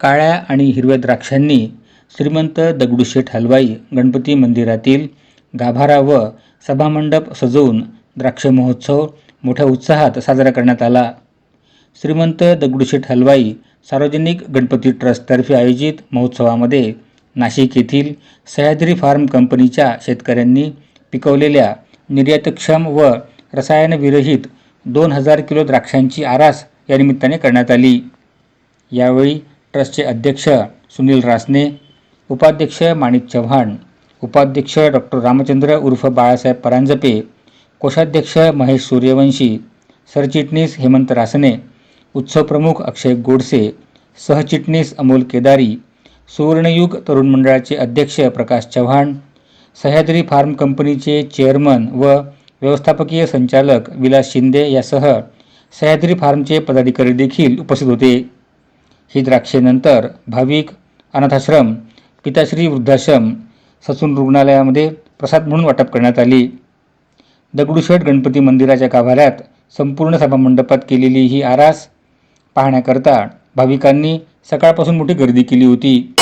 काळ्या आणि हिरव्या द्राक्षांनी श्रीमंत दगडूशेठ हलवाई गणपती मंदिरातील गाभारा व सभामंडप सजवून द्राक्ष महोत्सव मोठ्या उत्साहात साजरा करण्यात आला. श्रीमंत दगडूशेठ हलवाई सार्वजनिक गणपती ट्रस्टतर्फे आयोजित महोत्सवामध्ये नाशिक येथील सह्याद्री फार्म कंपनीच्या शेतकऱ्यांनी पिकवलेल्या निर्यातक्षम व रसायनविरहित दोन हजार किलो द्राक्षांची आरास या निमित्ताने करण्यात आली. यावेळी ट्रस्टचे अध्यक्ष सुनील रासने उपाध्यक्ष माणिक चव्हाण उपाध्यक्ष डॉक्टर रामचंद्र उर्फ बाळासाहेब परांजपे कोषाध्यक्ष महेश सूर्यवंशी सरचिटणीस हेमंत रासने उत्सव प्रमुख अक्षय गोडसे सहचिटणीस अमोल केदारी सुवर्णयुग तरुण मंडळाचे अध्यक्ष प्रकाश चव्हाण सह्याद्री फार्म कंपनीचे चेअरमन व व्यवस्थापकीय संचालक विलास शिंदे यासह सह्याद्री फार्मचे पदाधिकारी देखील उपस्थित होते. ही द्राक्षे नंतर भाविक अनाथाश्रम पिताश्री वृद्धाश्रम ससून रुग्णालयामध्ये प्रसाद म्हणून वाटप करण्यात आली. दगडूशेठ गणपती मंदिराच्या गाभाऱ्यात संपूर्ण सभामंडपात केलेली ही आरास पाहण्याकरता भाविकांनी सकाळपासून मोठी गर्दी केली होती.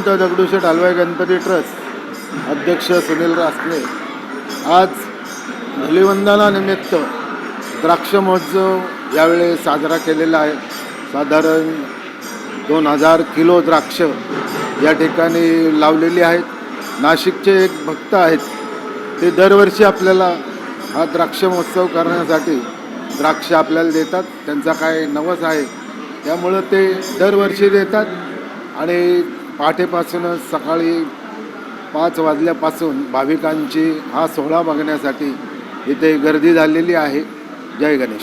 श्रीमंत दगडूशेठ हलवाई गणपती ट्रस्ट अध्यक्ष सुनील रासने. आज धुलिवंदनानिमित्त द्राक्ष महोत्सव यावेळी साजरा केलेला आहे. साधारण दोन हजार किलो द्राक्ष या ठिकाणी लावलेली आहेत. नाशिकचे एक भक्त आहेत. ते दरवर्षी आपल्याला हा द्राक्ष महोत्सव करण्यासाठी द्राक्ष आपल्याला देतात. त्यांचा काय नवस आहे. त्यामुळं ते दरवर्षी देतात आणि पहाटेपासूनच सकाळी पाच वाजल्यापासून भाविकांची हा सोहळा बघण्यासाठी इथे गर्दी झालेली आहे. जय गणेश.